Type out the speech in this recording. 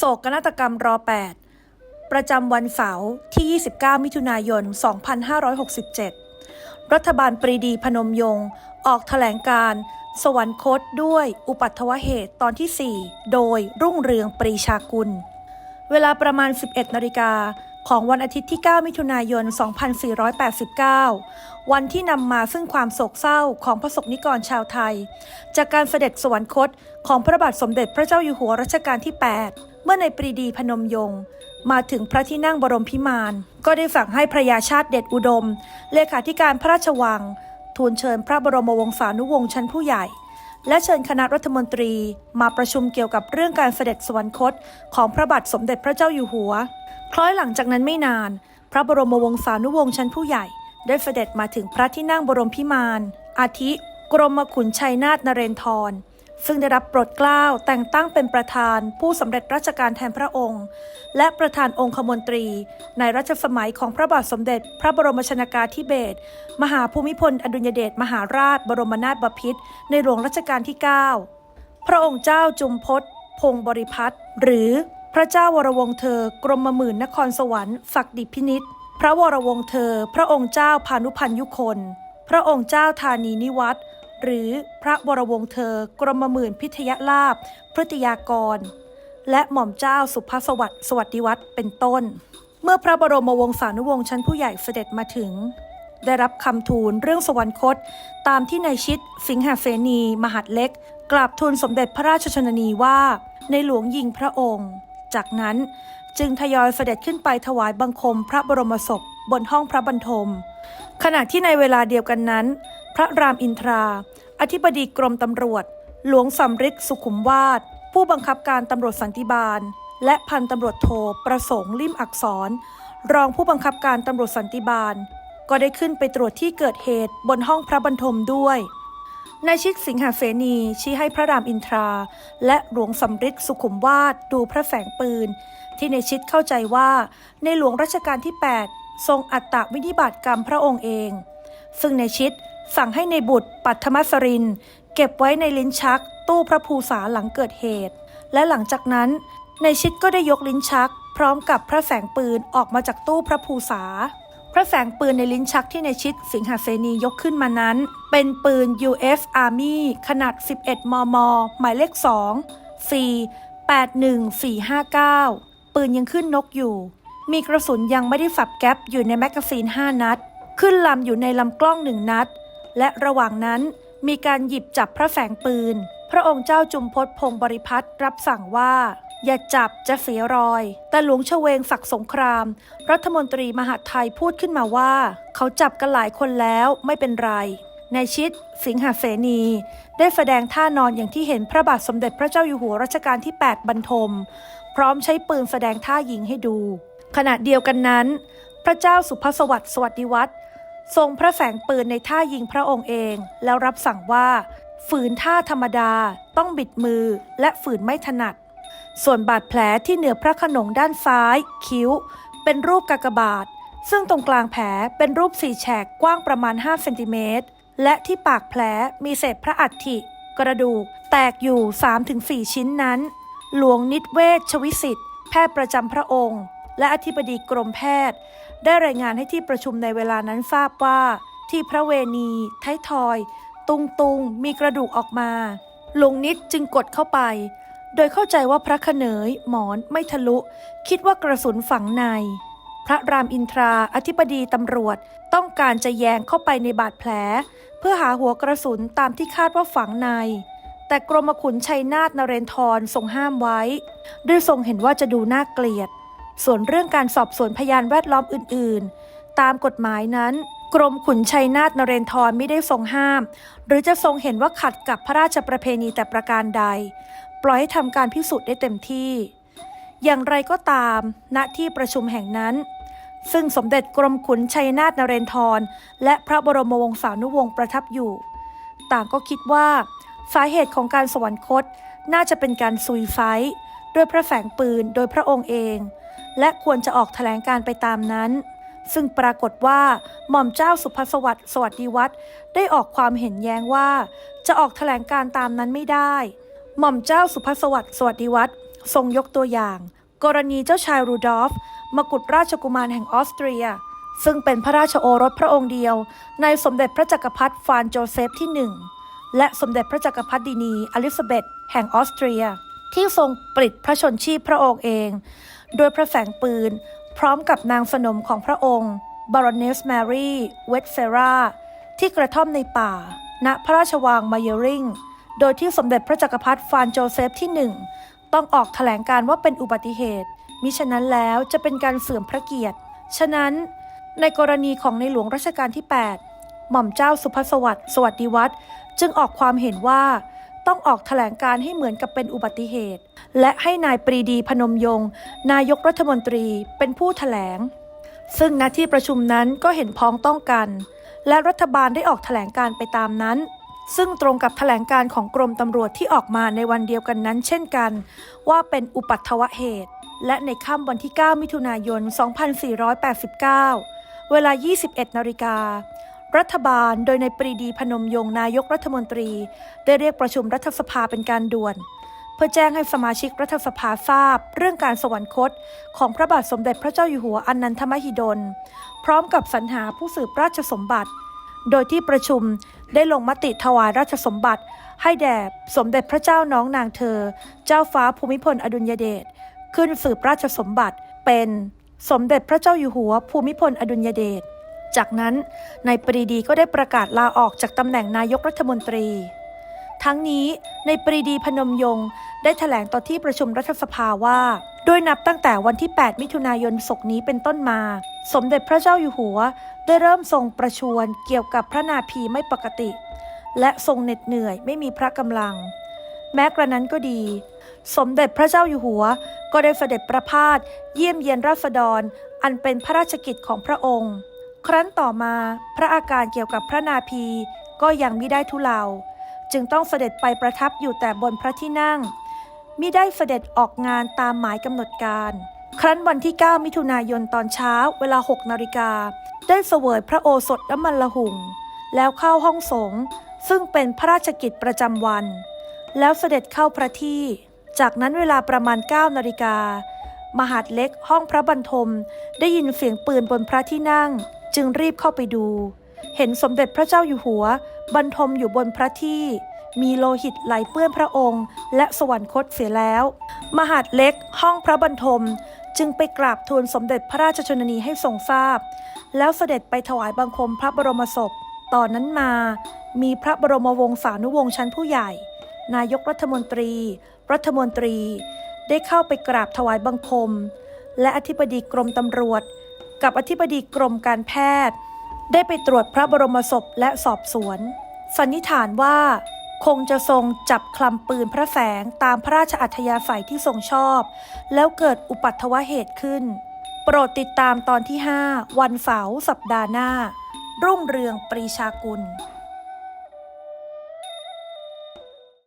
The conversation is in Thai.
โศกนาฏกรรมรอ 8 ประจำวันเสาร์ที่ 29 มิถุนายน 2567 รัฐบาลปรีดีพนมยงค์ออกแถลงการ สวรรคตด้วยอุปัตวเหตุตอนที่ 4 โดยรุ่งเรืองปรีชากุล เวลาประมาณ 11 นาฬิกาของวันอาทิตย์ที่ 9 มิถุนายน 2489 วันที่นำมาซึ่งความโศกเศร้าของพระสงฆ์นิกรชาวไทย จากการเสด็จสวรรคตของพระบาทสมเด็จพระเจ้าอยู่หัวรัชกาลที่ 8 มื่อในปรีดีพนมยงค์มาถึงพระที่นั่งบรมพิมาน ก็ได้สั่งให้พระยาชาติเด็ดอุดม เลขาธิการพระราชวัง ทูลเชิญพระบรมวงศานุวงศ์ชั้นผู้ใหญ่ และเชิญคณะรัฐมนตรีมาประชุมเกี่ยวกับเรื่องการเสด็จสวรรคตของพระบาทสมเด็จพระเจ้าอยู่หัว คล้อยหลังจากนั้นไม่นาน พระบรมวงศานุวงศ์ชั้นผู้ใหญ่ ได้เสด็จมาถึงพระที่นั่งบรมพิมาน อาทิ กรมขุนชัยนาทนเรนทร ซึ่งได้รับโปรดเกล้าแต่งตั้งเป็นประธานผู้สำเร็จราชการแทนพระองค์ และประธานองคมนตรี ในรัชสมัยของพระบาทสมเด็จ พระบรมชนากาธิเบศรมหาภูมิพล อดุลยเดชมหาราช บรมนาถบพิตรในหลวงรัชกาลที่ 9 พระองค์เจ้าจุมพศพงศ์บริพัตรหรือพระเจ้าวรวงเธอกรมหมื่นนครสวรรค์ศักดิพินิษพระวรวงเธอ พระองค์เจ้าพานุพันยุคน พระองค์เจ้าธานีนิวัตร หรือพระวรวงศ์เธอกรมหมื่นพิทยลาภพฤติยากร และหม่อมเจ้าสุภสวัสดิ์สวัสดิวัฒน์เป็นต้น เมื่อพระบรมวงศานุวงศ์ชั้นผู้ใหญ่เสด็จมาถึง ได้รับคำทูลเรื่องสวรรคต ตามที่นายชิด สิงหาเสนี มหัดเล็ก กราบทูลสมเด็จพระราชชนนีว่า ในหลวงยิงพระองค์ จากนั้นจึงทยอยเสด็จขึ้นไปถวายบังคมพระบรมศพบนห้องพระบรรทม ขณะที่ในเวลาเดียวกันนั้น ระรามอินทรา อธิบดีกรมตำรวจ หลวงสำริดสุขุมวาทผู้บังคับการตำรวจสันติบาล และพันตำรวจโทประสงค์ลิ่มอักษร รองผู้บังคับการตำรวจสันติบาล ก็ได้ขึ้นไปตรวจที่เกิดเหตุบนห้องพระบรรทมด้วยนายชิดสิงหาเสนีชี้ให้พระรามอินทรา และหลวงสำริดสุขุมวาทดูพระแฝงปืน ที่ในชิดเข้าใจว่าในหลวงรัชกาลที่ 8 ทรงอัตตวินิบาตกรรมพระองค์เอง ซึ่งในชิด สั่งให้ในบุตรปัทมสริน เก็บไว้ในลิ้นชัก ตู้พระภูษาหลังเกิดเหตุ และหลังจากนั้นในชิดก็ได้ยกลิ้นชัก พร้อมกับพระแฝงปืนออกมาจากตู้พระภูษา พระแฝงปืนในลิ้นชักที่ในชิดสิงหาเสนียกขึ้นมานั้น เป็นปืน US Army ขนาด 11 มม หมายเลข 2 4 8 1 4 5 9 ปืนยังขึ้นนกอยู่ มีกระสุนยังไม่ได้ฝับแก๊ปอยู่ในแมกกาซีน 5 นัด ขึ้นลำอยู่ในลำกล้องหนึ่งนัด และระหว่างนั้นมีการหยิบจับพระแฝงปืน พระองค์เจ้าจุมพศพงบริพัตรรับสั่งว่า อย่าจับจะเสียรอย แต่หลวงเฉวงศักดิ์สงคราม รัฐมนตรีมหาดไทยพูดขึ้นมาว่า เขาจับกันหลายคนแล้วไม่เป็นไรในชิด สิงหาเสนี ได้แสดงท่านอนอย่างที่เห็นพระบาทสมเด็จพระเจ้าอยู่หัวรัชกาลที่ 8 บรรทม พร้อมใช้ปืนแสดงท่ายิงให้ดู ขณะเดียวกันนั้น พระเจ้าสุภสวัสดิ์สวัสดิวัฒน์ ทรงพระแฝงปืนในท่ายิงพระองค์เอง แล้วรับสั่งว่า ฝืนท่าธรรมดาต้องบิดมือและฝืนไม่ถนัด ส่วนบาดแผลที่เหนือพระขนงด้านซ้าย คิ้ว เป็นรูปกากบาท ซึ่งตรงกลางแผลเป็นรูปสี่แฉกกว้างประมาณ5เซนติเมตรและที่ปากแผลมีเศษพระอัฐิกระดูก แตกอยู่ 3-4 ชิ้นนั้น หลวงนิตเวชชวิสิทธิ์แพทย์ประจำพระองค์ และอธิบดีกรมแพทย์ ได้รายงานให้ที่ประชุมในเวลานั้นทราบว่า ที่พระเวณีท้ายทอย ตุงตุงมีกระดูกออกมา หลวงนิดจึงกดเข้าไป โดยเข้าใจว่าพระขเนยหมอนไม่ทะลุ คิดว่ากระสุนฝังใน พระรามอินทราอธิบดีตำรวจต้องการจะแยงเข้าไปในบาดแผล เพื่อหาหัวกระสุนตามที่คาดว่าฝังใน แต่กรมขุนชัยนาทนเรนทรทรงห้ามไว้ ด้วยทรงเห็นว่าจะดูน่าเกลียด ส่วนเรื่องการสอบสวนพยานแวดล้อมอื่น ๆ ตามกฎหมายนั้น กรมขุนชัยนาทนเรนทรไม่ได้ทรงห้าม หรือจะทรงเห็นว่าขัดกับพระราชประเพณีแต่ประการใด ปล่อยให้ทำการพิสูจน์ได้เต็มที่ อย่างไรก็ตาม ณที่ประชุมแห่งนั้น ซึ่งสมเด็จกรมขุนชัยนาทนเรนทรและพระบรมวงศานุวงศ์ประทับอยู่ ต่างก็คิดว่า สาเหตุของการสวรรคตน่าจะเป็นการซุยไฟ ด้วยพระแฝงปืนโดยพระองค์เอง และควรจะออกแถลงการไปตามนั้น ซึ่งปรากฏว่าหม่อมเจ้าสุภสวัสดิ์สวัสดิวัฒได้ออกความเห็นแย้งว่า จะออกแถลงการตามนั้นไม่ได้ หม่อมเจ้าสุภสวัสดิ์สวัสดิวัฒทรงยกตัวอย่าง กรณีเจ้าชายรูดอล์ฟมกุฎราชกุมารแห่งออสเตรีย ซึ่งเป็นพระราชโอรสพระองค์เดียว ในสมเด็จพระจักรพรรดิฟานโจเซฟที่หนึ่งและสมเด็จพระจักรพรรดินีอลิซาเบธแห่งออสเตรีย ที่ทรงปลิดพระชนชีพพระองค์เอง โดยพระแสงปืน พร้อมกับนางสนมของพระองค์บารอนเนสแมรี่เวตเฟราที่กระท่อมในป่า ณพระราชวังมาเยริง โดยที่สมเด็จพระจักรพรรดิฟานโจเซฟที่หนึ่งต้องออกแถลงการว่าเป็นอุบัติเหตุ มิฉะนั้นแล้วจะเป็นการเสื่อมพระเกียรติ ฉะนั้น ในกรณีของในหลวงรัชกาลที่ 8 หม่อมเจ้าสุภสวัสดิ์สวัสดิวัฒน์จึงออกความเห็นว่า ต้องออกแถลงการให้เหมือนกับเป็นอุบัติเหตุ และให้นายปรีดีพนมยงค์นายกรัฐมนตรีเป็นผู้แถลง ซึ่งณที่ประชุมนั้นก็เห็นพ้องต้องกัน และรัฐบาลได้ออกแถลงการไปตามนั้น ซึ่งตรงกับแถลงการของกรมตำรวจที่ออกมาในวันเดียวกันนั้น เช่นกัน ว่าเป็นอุปัตถวเหตุ และในค่ำวันที่ 9 มิถุนายน 2489 เวลา 21นาฬิกา รัฐบาลโดยในปรีดีพนมยงค์นายกรัฐมนตรี ได้เรียกประชุมรัฐสภาเป็นการด่วน เพื่อแจ้งให้สมาชิกรัฐสภาทราบ เรื่องการสวรรคต ของพระบาทสมเด็จพระเจ้าอยู่หัวอนันทมหิดล พร้อมกับสรรหาผู้สืบราชสมบัติ โดยที่ประชุมได้ลงมติถวายราชสมบัติ ให้แด่สมเด็จพระเจ้าน้องนางเธอ เจ้าฟ้าภูมิพลอดุลยเดชขึ้นสืบราชสมบัติเป็น สมเด็จพระเจ้าอยู่หัวภูมิพลอดุลยเดช จากนั้นนายปรีดีก็ได้ประกาศลาออกจากตำแหน่งนายกรัฐมนตรี ทั้งนี้ในปรีดีพนมยงค์ได้แถลงต่อที่ประชุมรัฐสภาว่าโดยนับตั้งแต่วันที่ 8 มิถุนายนศกนี้เป็นต้นมา สมเด็จพระเจ้าอยู่หัว ได้เริ่มทรงประชวรเกี่ยวกับพระนาภีไม่ปกติ และทรงเหน็ดเหนื่อยไม่มีพระกำลัง แม้กระนั้นก็ดี สมเด็จพระเจ้าอยู่หัว ก็ได้เสด็จประพาสเยี่ยมเยียนราษฎร อันเป็นพระราชกิจของพระองค์ ครั้นต่อมาพระอาการเกี่ยวกับพระนาภีก็ยังมิได้ทุเลา จึงต้องเสด็จไปประทับอยู่แต่บนพระที่นั่งมิได้เสด็จออกงานตามหมายกำหนดการ ครั้นวันที่ 9 มิถุนายนตอนเช้าเวลา 6นาฬิกา ได้เสวยพระโอสถน้ำมันละหุง แล้วเข้าห้องสงฆ์ซึ่งเป็นพระราชกิจประจำวัน แล้วเสด็จเข้าพระที่ จากนั้นเวลาประมาณ 9นาฬิกามหาดเล็กห้องพระบรรทม ได้ยินเสียงปืนบนพระที่นั่ง จึงรีบเข้าไปดู เห็นสมเด็จพระเจ้าอยู่หัว บรรทมอยู่บนพระที่ มีโลหิตไหลเปื้อนพระองค์ และสวรรคตเสียแล้ว มหาดเล็กห้องพระบรรทม จึงไปกราบทูลสมเด็จพระราชชนนีให้ทรงทราบ แล้วเสด็จไปถวายบังคมพระบรมศพตอนนั้นมา มีพระบรมวงศานุวงศ์ชั้นผู้ใหญ่ นายกรัฐมนตรี รัฐมนตรี ได้เข้าไปกราบถวายบังคม และอธิบดีกรมตำรวจ กับอธิบดีกรมการแพทย์ ได้ไปตรวจพระบรมศพและสอบสวน สันนิษฐานว่า คงจะทรงจับคลำปืนพระแสงตามพระราชอัธยาศัยที่ทรงชอบ แล้วเกิดอุปัตถวเหตุขึ้น โปรดติดตามตอนที่ 5 วันเสาร์สัปดาห์หน้า รุ่งเรืองปรีชากุล